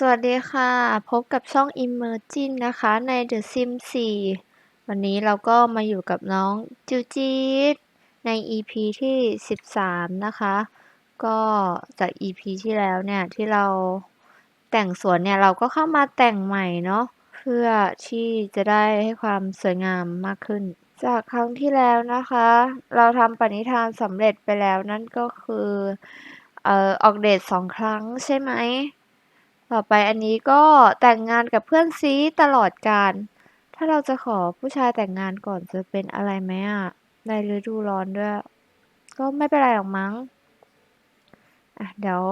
สวัสดีค่ะ พบกับช่อง Emerging นะคะใน The Sims 4 วันนี้เราก็มาอยู่กับน้องจิวจีดใน EP ที่ 13 นะคะ ก็จาก EP ที่แล้วเนี่ย ที่เราแต่งสวนเนี่ย เราก็เข้ามาแต่งใหม่เนาะเพื่อที่จะได้ให้ความสวยงามมากขึ้น จากครั้งที่แล้วนะคะ เราทำปณิธานสำเร็จไปแล้วนั่นก็คือเอ่อออกเดทสองครั้งใช่ไหม ต่อไปอันนี้ก็แต่งงานกับเพื่อนซีตลอดการถ้าเราจะขอผู้ชายแต่งงานก่อนจะเป็นอะไรไหมอะในฤดูร้อนด้วย ก็ไม่เป็นไรหรอกมั้งอะเดี๋ยว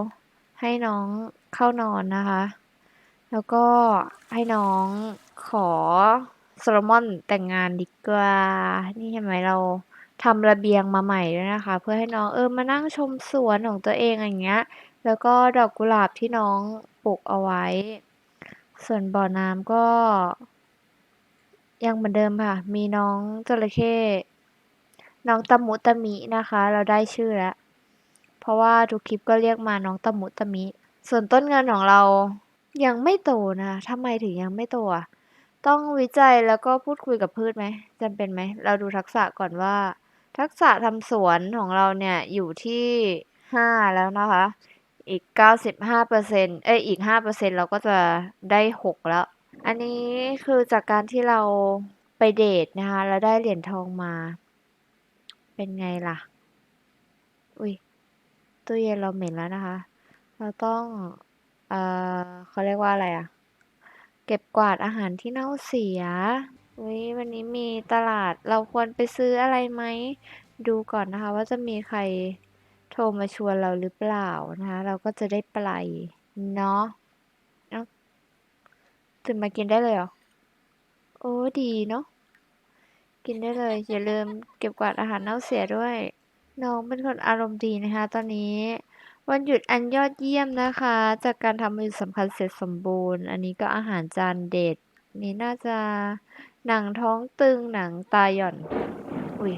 ให้น้องเข้านอนนะคะ แล้วก็ให้น้องขอโซโลมอนแต่งงานดีกว่า นี่เห็นไหมเราทำระเบียงมาใหม่ด้วยนะคะ เพื่อให้น้องเออมานั่งชมสวนของตัวเองอย่างเงี้ย แล้วก็ดอกกุหลาบที่น้องปลูกเอาไว้ ส่วนบ่อน้ำก็ ยังเหมือนเดิมค่ะ มีน้องจระเข้น้องตะมุตะมินะคะ เราได้ชื่อแล้ว เพราะว่าทุกคลิปก็เรียกมาน้องตะมุตะมิ ส่วนต้นเงินของเรายังไม่โตนะทำไมถึงยังไม่โตอะต้องวิจัยแล้วก็พูดคุยกับพืชไหมจำเป็นไหม เราดูทักษะก่อนว่า ทักษะทำสวนของเราเนี่ยอยู่ที่ห้าแล้วนะคะ อีกเก้าสิบห้าเปอร์เซ็นเอ้ยอีกห้าเปอร์เซ็นเราก็จะได้หกแล้ว อันนี้คือจากการที่เราไปเดทนะคะแล้วได้เหรียญทองมา เป็นไงล่ะ อุ้ยตู้เย็นเราเหม็นแล้วนะคะ เราต้อง เอ่อเขาเรียกว่าอะไรอะเก็บกวาดอาหารที่เน่าเสียอุ้ยวันนี้มีตลาดเราควรไปซื้ออะไรไหม ดูก่อนนะคะว่าจะมีใคร โทรมาชวนเราหรือเปล่านะคะเราก็จะได้ไปเนาะตื่นมากินได้เลยเหรอ โอ้ดีเนาะ กินได้เลย อย่าลืมเก็บกวาดอาหารเน่าเสียด้วย น้องเป็นคนอารมณ์ดีนะคะ ตอนนี้ วันหยุดอันยอดเยี่ยมนะคะ จากการทำมือสำคัญเสร็จสมบูรณ์ อันนี้ก็อาหารจานเด็ด นี่น่าจะหนังท้องตึงหนังตาหย่อน อุ้ย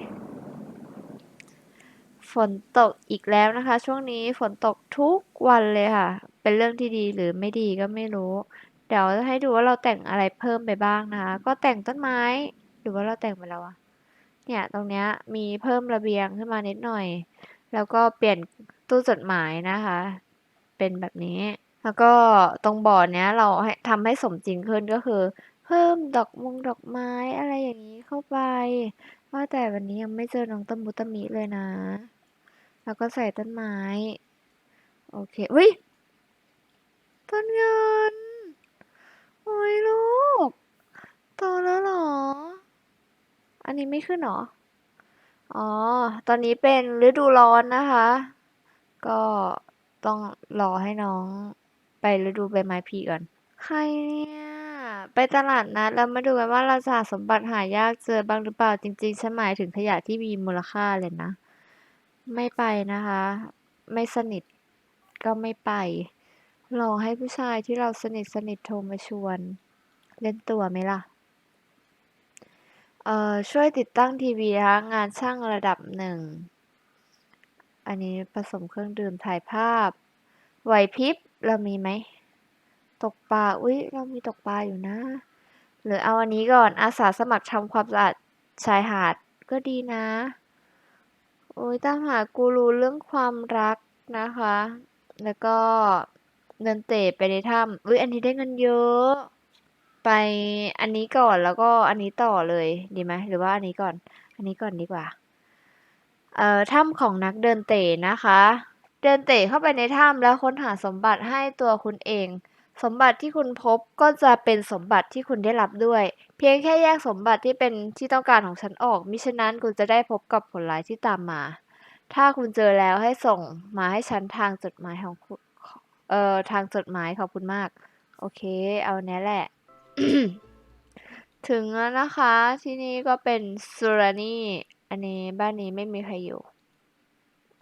ฝนตกอีกแล้วนะคะ ช่วงนี้ฝนตกทุกวันเลยค่ะ เป็นเรื่องที่ดีหรือไม่ดีก็ไม่รู้ เดี๋ยวจะให้ดูว่าเราแต่งอะไรเพิ่มไปบ้างนะคะ ก็แต่งต้นไม้หรือว่าเราแต่งไปแล้วอะเนี่ยตรงเนี้ยมีเพิ่มระเบียงขึ้นมานิดหน่อย แล้วก็เปลี่ยนตู้จดหมายนะคะ เป็นแบบนี้ แล้วก็ตรงบ่อเนี้ยเราให้ทำให้สมจริงขึ้นก็คือ เพิ่มดอกมงดอกไม้อะไรอย่างนี้เข้าไปว่าแต่วันนี้ยังไม่เจอน้องตะมุตะมิเลยนะ แล้วก็ใส่ต้นไม้ โอเควิต้นเงิน โอ้ยลูก โตแล้วเหรอ อันนี้ไม่ขึ้นเหรอ อ๋อ ตอนนี้เป็นฤดูร้อนนะคะ ก็ต้องรอให้น้องไปฤดูใบไม้ผลิก่อน ใครเนี่ย ไปตลาดนัดแล้วมาดูกันว่าเราจะหาสมบัติหายากเจอบ้างหรือเปล่าจริงๆฉันหมายถึงขยะที่มีมูลค่าเลยนะ ไม่ไปนะคะ ไม่สนิทก็ไม่ไปรองให้ผู้ชายที่เราสนิทสนิทโทรมาชวน เล่นตัวไหมล่ะ เอ่อ ช่วยติดตั้งทีวีนะคะงานช่างระดับหนึ่ง อันนี้ผสมเครื่องดื่มถ่ายภาพ ไหวพริบเรามีไหม ตกปลา อุ๊ย เรามีตกปลาอยู่นะ หรือเอาอันนี้ก่อนอาสาสมัครทำความสะอาดชายหาดก็ดีนะ โอ้ยตามหากูรูเรื่องความรักนะคะ แล้วก็เดินเตะไปในถ้ำอุ๊ยอันนี้ได้เงินเยอะ ไปอันนี้ก่อนแล้วก็อันนี้ต่อเลยดีไหมหรือว่าอันนี้ก่อน อันนี้ก่อนดีกว่า เอ่อถ้ำของนักเดินเตะนะคะ เดินเตะเข้าไปในถ้ำแล้วค้นหาสมบัติให้ตัวคุณเอง สมบัติที่คุณพบก็จะเป็นสมบัติที่คุณได้รับด้วย เพียงแค่แยกสมบัติที่เป็นที่ต้องการของฉันออก มิฉะนั้นคุณจะได้พบกับผลร้ายที่ตามมา ถ้าคุณเจอแล้วให้ส่งมาให้ฉันทางจดหมายของคุณเอ่อทางจดหมายขอบคุณมาก โอเค เอาเนี้ยแหละ ถึงแล้วนะคะ ที่นี่ก็เป็นสุรานีอันนี้บ้านนี้ไม่มีใครอยู่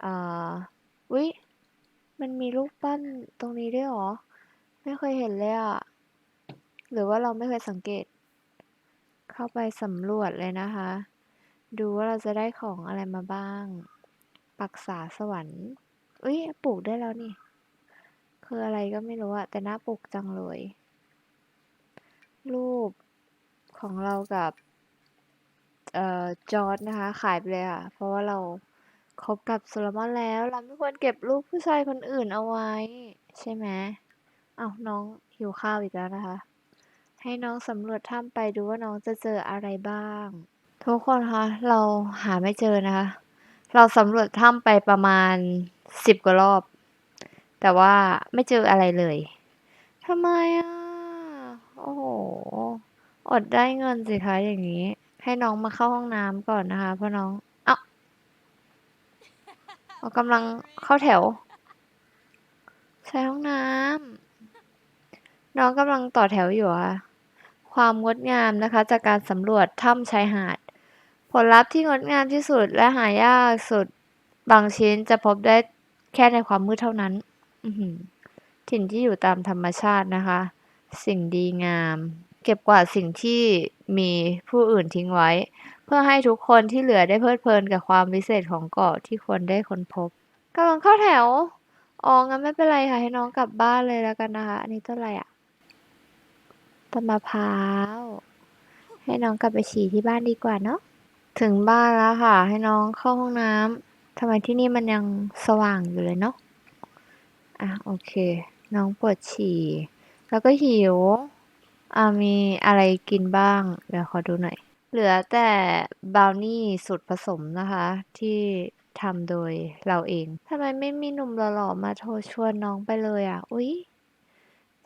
อ่าวิมันมีรูปปั้นตรงนี้ด้วยหรอ ไม่เคยเห็นเลยอะหรือว่าเราไม่เคยสังเกต เข้าไปสำรวจเลยนะคะ ดูว่าเราจะได้ของอะไรมาบ้าง ปักษาสวรรค์อุ้ยปลูกได้แล้วนี่ คืออะไรก็ไม่รู้อะแต่น้าปลูกจังเลย รูปของเรากับ เอ่อ จอร์ดนะคะ ขายไปเลยค่ะเพราะว่าเราคบกับโซโลมอนแล้ว เราไม่ควรเก็บรูปผู้ชายคนอื่นเอาไว้ ใช่ไหม อ้าวน้องหิวข้าวอีกแล้วนะคะ ให้น้องสำรวจถ้ำไปดูว่าน้องจะเจออะไรบ้าง ทุกคนคะเราหาไม่เจอนะคะ เราสำรวจถ้ำไปประมาณสิบกว่ารอบ แต่ว่าไม่เจออะไรเลยทำไมอะ โอ้โห อดได้เงินสิคะอย่างนี้ ให้น้องมาเข้าห้องน้ำก่อนนะคะ เพราะน้อง เอ้าเรากำลังเข้าแถว ใช้ห้องน้ำ น้องกำลังต่อแถวอยู่อะความงดงามนะคะ จากการสำรวจถ้ำชายหาด ผลลัพธ์ที่งดงามที่สุดและหายากสุดบางชิ้นจะพบได้แค่ในความมืดเท่านั้นถิ่นที่อยู่ตามธรรมชาตินะคะ สิ่งดีงาม เก็บกวาดสิ่งที่มีผู้อื่นทิ้งไว้ เพื่อให้ทุกคนที่เหลือได้เพลิดเพลินกับความวิเศษของเกาะที่ควรได้ค้นพบกำลังเข้าแถวอ๋องั้นไม่เป็นไรค่ะ ให้น้องกลับบ้านเลยแล้วกันนะคะ อันนี้ต้นอะไรอะ ต้นมะพร้าว ให้น้องกลับไปฉี่ที่บ้านดีกว่าเนาะ ถึงบ้านแล้วค่ะ ให้น้องเข้าห้องน้ำทำไมที่นี่มันยังสว่างอยู่เลยเนาะ อะโอเค น้องปวดฉี่ แล้วก็หิวอ่ามีอะไรกินบ้าง เดี๋ยวขอดูหน่อย เหลือแต่บราวนี่สูตรผสมนะคะ ที่ทำโดยเราเอง ทำไมไม่มีหนุ่มหล่อๆมาโทรชวนน้องไปเลยอะ อุ๊ย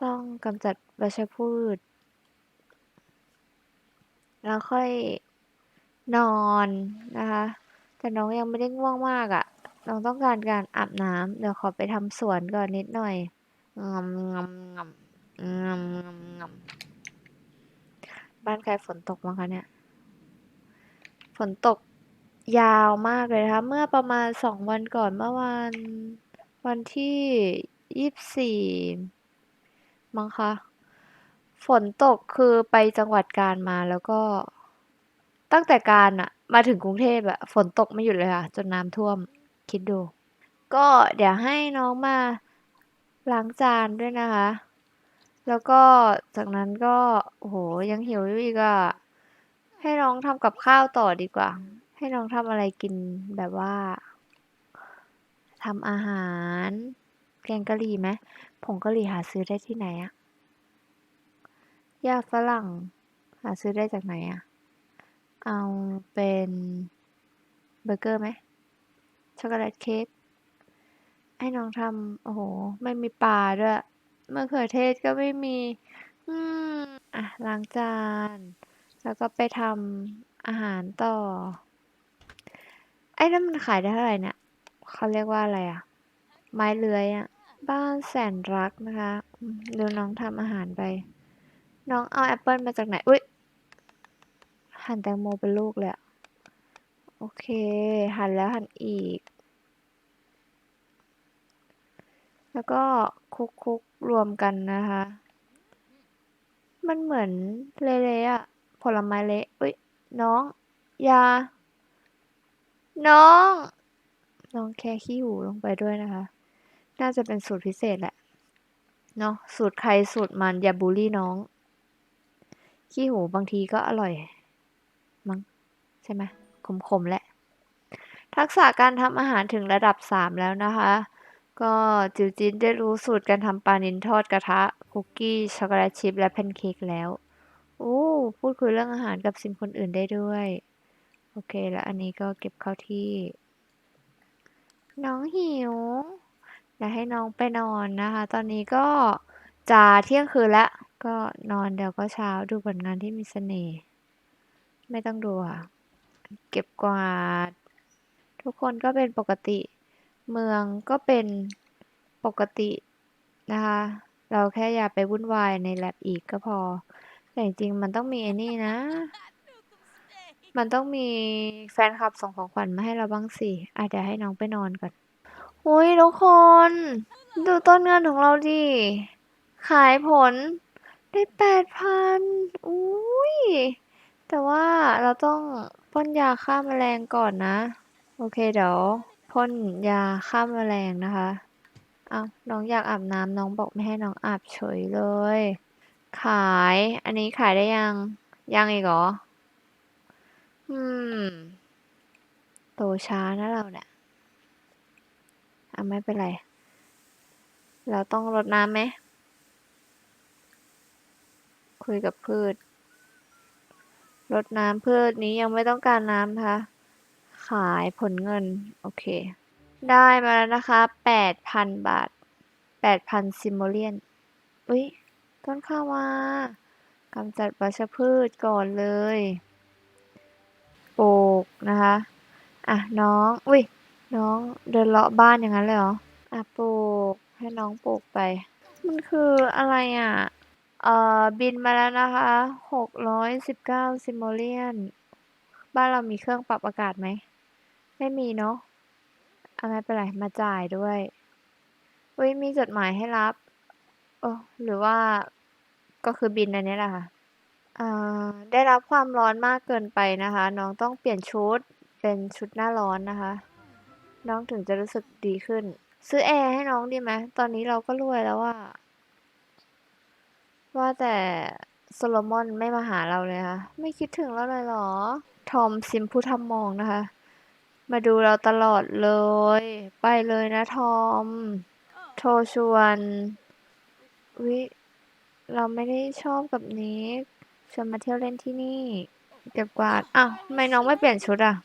ต้องกำจัดวัชพืช แล้วค่อยนอนนะคะ แต่น้องยังไม่ได้ง่วงมากอะ่ะ น้องต้องการการอาบน้ำเดี๋ยวขอไปทำสวนก่อนนิดหน่อยงำงำงำงำงำงำบ้านใครฝนตกมั้งคะเนี่ย ฝนตกยาวมากเลยนะคะเมื่อประมาณสองวันก่อนเมื่อวันวันที่ยี่สิบสี่มั้งคะ ฝนตกคือไปจังหวัดกาญมาแล้วก็ ตั้งแต่การอะมาถึงกรุงเทพอะฝนตกไม่หยุดเลยค่ะ จนน้ำท่วมคิดดู ก็เดี๋ยวให้น้องมาล้างจานด้วยนะคะ แล้วก็จากนั้นก็โอ้โหยังหิวอยู่อีกอะให้น้องทำกับข้าวต่อดีกว่า ให้น้องทำอะไรกินแบบว่าทำอาหาร แกงกะหรี่ไหมผงกะหรี่หาซื้อได้ที่ไหนอะ ยาฝรั่ง หาซื้อได้จากไหนอะเอาเป็นเบอร์เกอร์ไหมช็อกโกแลตเค้กให้น้องทำโอ้โห ไม่มีปลาด้วยมะเขือเทศก็ไม่มี อืม อะ ล้างจาน แล้วก็ไปทำอาหารต่อ ไอ้นั่นมันขายได้เท่าไหร่เนี่ย เขาเรียกว่าอะไรอะไม้เลื้อยอะ บ้านแสนรักนะคะอืมดูน้องทำอาหารไป น้องเอาแอปเปิลมาจากไหน อุ้ยหั่นแตงโมเป็นลูกเลยอะโอเค หั่นแล้วหั่นอีก แล้วก็คลุกๆรวมกันนะคะ มันเหมือนเละๆอะผลไม้เละอุ้ยน้องอยา น้อง น้องแค่ขี้หูลงไปด้วยนะคะ น่าจะเป็นสูตรพิเศษแหละ เนาะสูตรใครสูตรมันอย่าบูลลี่น้อง ขี้หูบางทีก็อร่อย มั้งใช่ไหมขมๆแหละ ทักษะการทำอาหารถึงระดับสามแล้วนะคะ ก็จิวจินได้รู้สูตรการทำปลานิลทอดกระทะ คุกกี้ ช็อกโกแลตชิพและแพนเค้กแล้วโอ้พูดคุยเรื่องอาหารกับซิมคนอื่นได้ด้วย โอเค แล้วอันนี้ก็เก็บเข้าที่ น้องหิวเดี๋ยวให้น้องไปนอนนะคะ ตอนนี้ก็จะเที่ยงคืนแล้ว ก็นอนเดี๋ยวก็เช้าดูผลงานที่มีเสน่ห์ ไม่ต้องดูค่ะ เก็บกวาด ทุกคนก็เป็นปกติ เมืองก็เป็นปกตินะคะ เราแค่อย่าไปวุ่นวายในแลบอีกก็พอ แต่จริงๆมันต้องมีไอ้นี่นะ มันต้องมีแฟนคลับส่งของขวัญมาให้เราบ้างสิอะเดี๋ยวให้น้องไปนอนก่อนอุ้ยทุกคน ดูต้นเงินของเราดิ ขายผล ได้แปดพันอุ้ย แต่ว่าเราต้องพ่นยาฆ่าแมลงก่อนนะ โอเคเดี๋ยวพ่นยาฆ่าแมลงนะคะอ้าวน้องอยากอาบน้ำน้องบอกไม่ให้น้องอาบเฉยเลย ขาย อันนี้ขายได้ยัง ยังอีกเหรอ อืม โตช้านะเราเนี่ยอะไม่เป็นไร เราต้องรดน้ำไหม คุยกับพืช รดน้ำพืชนี้ยังไม่ต้องการน้ำนะคะ ขายผลเงิน โอเค ได้มาแล้วนะคะแปดพันบาทแปดพันซิมโมเลียน อุ้ย ต้นข้าวมากำจัดวัชพืชก่อนเลย ปลูกนะคะ อะ น้อง อุ้ย น้องเดินเลาะบ้านอย่างนั้นเลยเหรอ อะ ปลูก ให้น้องปลูกไป มันคืออะไรอะ เอ่อบินมาแล้วนะคะหกร้อยสิบเก้าซิมโมเลียน บ้านเรามีเครื่องปรับอากาศไหม ไม่มีเนาะอะไม่เป็นไร มาจ่ายด้วยอุ้ยมีจดหมายให้รับโอ้หรือว่าก็คือบินอันนี้แหละค่ะได้รับความร้อนมากเกินไปนะคะ น้องต้องเปลี่ยนชุดเป็นชุดหน้าร้อนนะคะ น้องถึงจะรู้สึกดีขึ้น ซื้อแอร์ให้น้องดีไหมตอนนี้เราก็รวยแล้วว่า ว่าแต่โซโลมอนไม่มาหาเราเลยค่ะ ไม่คิดถึงเราเลยเหรอ ทอมซิมผู้ทำมองนะคะ มาดูเราตลอดเลย ไปเลยนะทอม โทรชวน วิ เราไม่ได้ชอบกับนิกชวนมาเที่ยวเล่นที่นี่ เก็บกวาด อ้าวทำไมน้องไม่เปลี่ยนชุดอะ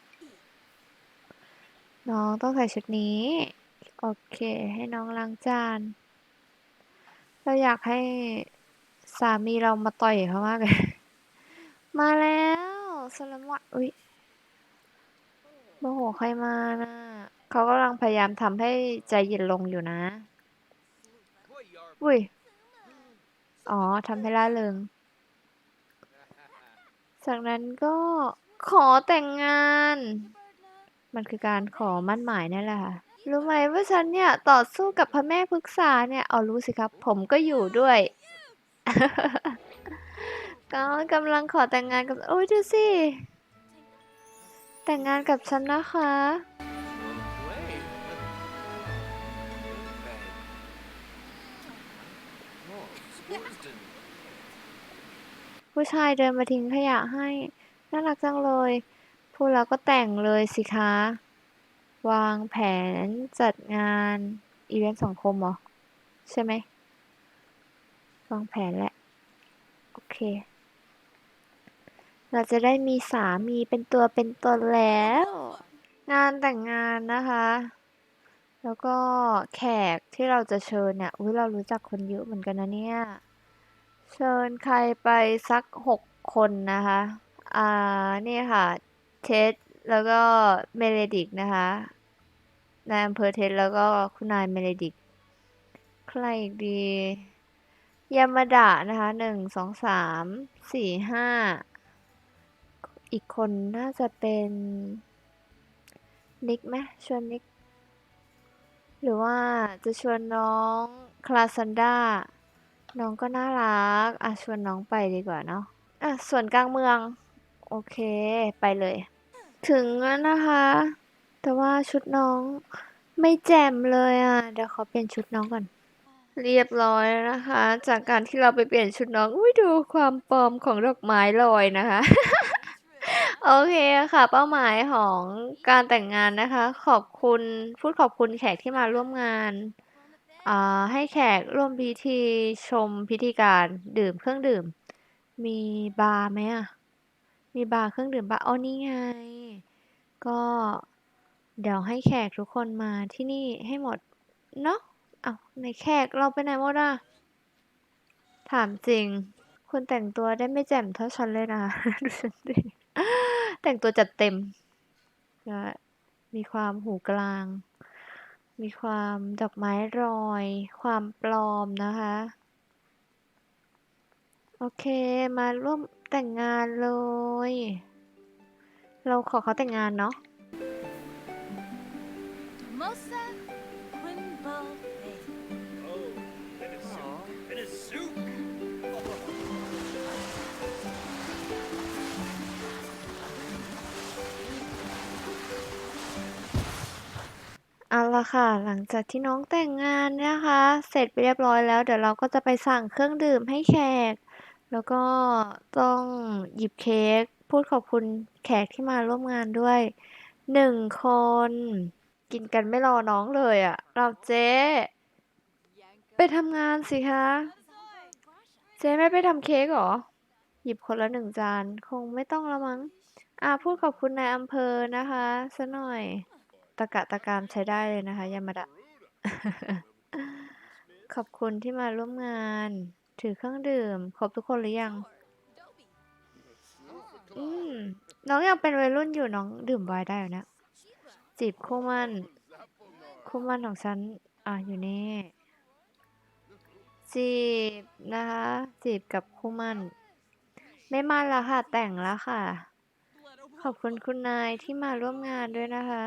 น้องต้องใส่ชุดนี้ โอเค ให้น้องล้างจาน เราอยากให้ สามีเรามาต่อยเขามากเลย มาแล้วสลมวะอุ้ยโมโหใครมานะเขากำลังพยายามทำให้ใจเย็นลงอยู่นะ อุ้ย อ๋อทำให้ล่าเริง จากนั้นก็ขอแต่งงาน มันคือการขอมั่นหมายนั่นแหละค่ะ รู้ไหมว่าฉันเนี่ย ต่อสู้กับพระแม่พึกษาเนี่ย เอารู้สิครับ ผมก็อยู่ด้วย ก็กำลังขอแต่งงานกับ โอ้ยดูสิ แต่งงานกับฉันนะคะ ผู้ชายเดินมาทิ้งขยะให้ น่ารักจังเลย พูดแล้วก็แต่งเลยสิคะ วางแผนจัดงาน อีเวนต์สังคมเหรอ ใช่ไหม วางแผนแหละ โอเค เราจะได้มีสามีเป็นตัวเป็นตนแล้ว งานแต่งงานนะคะ แล้วก็แขกที่เราจะเชิญเนี่ยอุ้ยเรารู้จักคนเยอะเหมือนกันนะเนี่ย เชิญใครไปสักหกคนนะคะ อ่า นี่ค่ะเท็ดแล้วก็เมเรดิกนะคะนายอำเภอเท็ดแล้วก็คุณนายเมเรดิก ใครอีกดี ยามาดะนะคะหนึ่งสองสามสี่ห้าอีกคนน่าจะเป็นนิกไหมชวนนิก หรือว่าจะชวนน้องคลาซันดาน้องก็น่ารัก อะ ชวนน้องไปดีกว่าเนาะอะ ส่วนกลางเมือง โอเคไปเลย ถึงแล้วนะคะ แต่ว่าชุดน้องไม่แจ่มเลยอะ เดี๋ยวขอเปลี่ยนชุดน้องก่อน เรียบร้อยนะคะ จากการที่เราไปเปลี่ยนชุดน้อง อุ้ยดูความปลอมของดอกไม้ลอยนะคะ โอเคค่ะ เป้าหมายของการแต่งงานนะคะ ขอบคุณพูดขอบคุณแขกที่มาร่วมงานอ่าให้แขกร่วมพิธีชมพิธีการดื่มเครื่องดื่ม มีบาร์ไหมอะ มีบาร์เครื่องดื่มปะอ๋อนี่ไง ก็เดี๋ยวให้แขกทุกคนมาที่นี่ให้หมดเนาะ อ้าวในแขกเราไปไหนหมดอะ ถามจริง คุณแต่งตัวได้ไม่แจ่มเท่าฉันเลยนะ ดูฉันดิแต่งตัวจัดเต็มนะมีความหูกลาง มีความดอกไม้รอย ความปลอมนะคะ โอเค มาร่วมแต่งงานเลย เราขอเขาแต่งงานเนาะ เอาละค่ะ หลังจากที่น้องแต่งงานนะคะ เสร็จไปเรียบร้อยแล้ว เดี๋ยวเราก็จะไปสั่งเครื่องดื่มให้แขก แล้วก็ต้องหยิบเค้ก พูดขอบคุณแขกที่มาร่วมงานด้วยหนึ่งคน กินกันไม่รอน้องเลยอะ่ะ เราเจ๊ไปทำงานสิคะ เจ๊ไม่ไปทำเค้กเหรอ หยิบคนละหนึ่งจาน คงไม่ต้องละมั้ง อ่าพูดขอบคุณนายอำเภอนะคะซะหน่อย ตะกะตะกามใช้ได้เลยนะคะยามาดะ ขอบคุณที่มาร่วมงาน ถือเครื่องดื่ม ครบทุกคนหรือยัง อืม น้องยังเป็นวัยรุ่นอยู่น้องดื่มไวน์ได้อยู่นะ จีบคู่มั่น คู่มั่นของฉัน อะอยู่นี่ จีบนะคะ จีบกับคู่มั่น ไม่มันแล้วค่ะ แต่งแล้วค่ะ ขอบคุณคุณนายที่มาร่วมงานด้วยนะคะ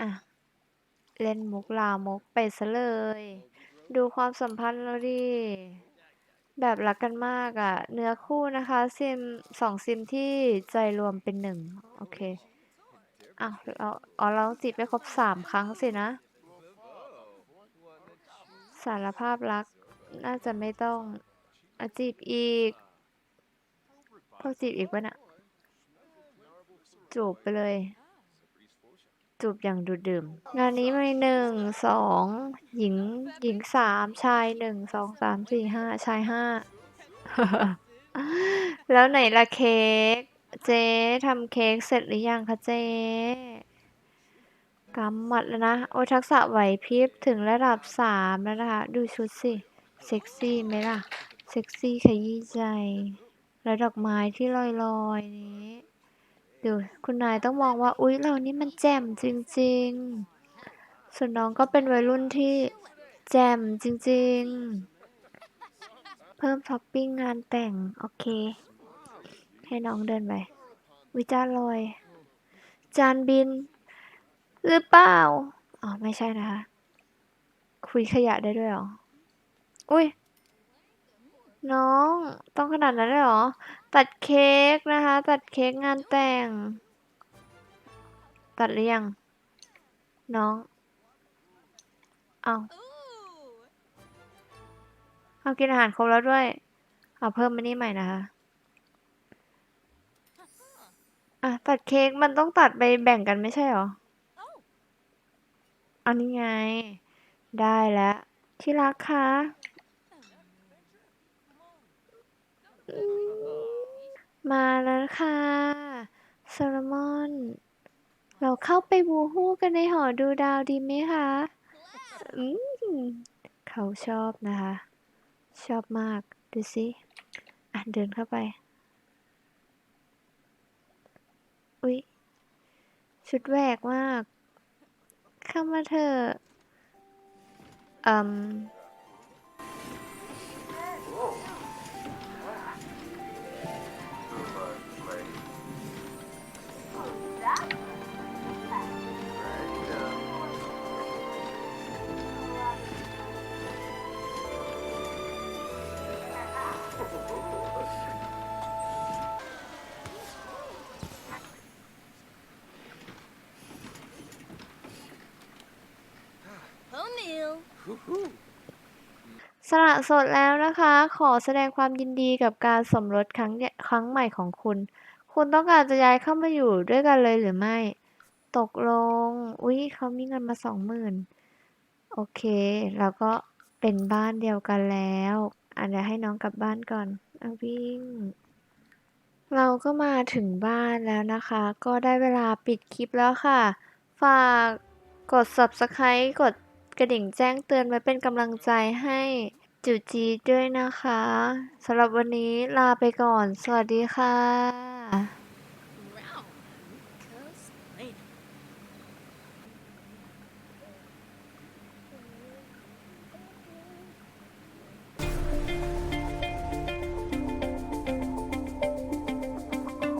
อะ เล่นมุกลามกไปซะเลย ดูความสัมพันธ์แล้วดิแบบรักกันมากอะ่ะ เนื้อคู่นะคะ ซิมสองซิมที่ใจรวมเป็นหนึ่ง โอเค อะเราอ๋อเราจีบไปครบสามครั้งสินะ สารภาพรัก น่าจะไม่ต้องอจีบอีกพอจีบอีกวะน่ะจูบไปเลย จูบอย่างดูดดื่ม งานนี้มีหนึ่งสองหญิงหญิงสามชายหนึ่งสองสามสี่ห้าชายห้าแล้วไหนละเค้ก เจ๊ทำเค้กเสร็จหรือยังคะเจ๊กำหมัดแล้วนะ โอทักษะไหวพริบถึงระดับสามแล้วนะคะ ดูชุดสิ เซ็กซี่ไหมล่ะ เซ็กซี่ขยี้ใจ แล้วดอกไม้ที่ลอยๆนี้ ดูคุณนายต้องมองว่า อุ๊ย เรานี่มันแจ่มจริงๆ ส่วนน้องก็เป็นวัยรุ่นที่แจ่มจริงๆ เพิ่มท็อปปิ้งงานแต่ง โอเค ให้น้องเดินไป วิจารลอย จานบิน หรือเปล่า อ๋อ ไม่ใช่นะคะ คุยขยะได้ด้วยหรอ อุ้ย น้อง ต้องขนาดนั้นเลยหรอ ตัดเค้กนะคะ ตัดเค้กงานแต่ง ตัดหรือยัง น้อง เอาเอากินอาหารครบแล้วด้วย เอาเพิ่มมานี่ใหม่นะคะ อะตัดเค้กมันต้องตัดไปแบ่งกันไม่ใช่เหรออันนี้ไง ได้แล้ว ที่รักคะอืมมาแล้วค่ะโซโลมอน เราเข้าไปบูฮู้กันในหอดูดาวดีไหมคะอืมเขาชอบนะคะ ชอบมาก ดูสิ อะ เดินเข้าไป อุ๊ย ชุดแหวกมาก เข้ามาเถอะอืม สละสดแล้วนะคะ ขอแสดงความยินดีกับการสมรสครั้งครั้งใหม่ของคุณ คุณต้องการจะย้ายเข้ามาอยู่ด้วยกันเลยหรือไม่ ตกลง อุ๊ยเขามีเงินมาสองหมื่นโอเคแล้วก็เป็นบ้านเดียวกันแล้ว อันเดี๋ยวให้น้องกลับบ้านก่อนเอาวิ่ง เราก็มาถึงบ้านแล้วนะคะ ก็ได้เวลาปิดคลิปแล้วค่ะ ฝากกด subscribe กด กระดิ่งแจ้งเตือนไว้เป็นกำลังใจให้จูจีด้วยนะคะสำหรับวันนี้ลาไปก่อน สวัสดีค่ะ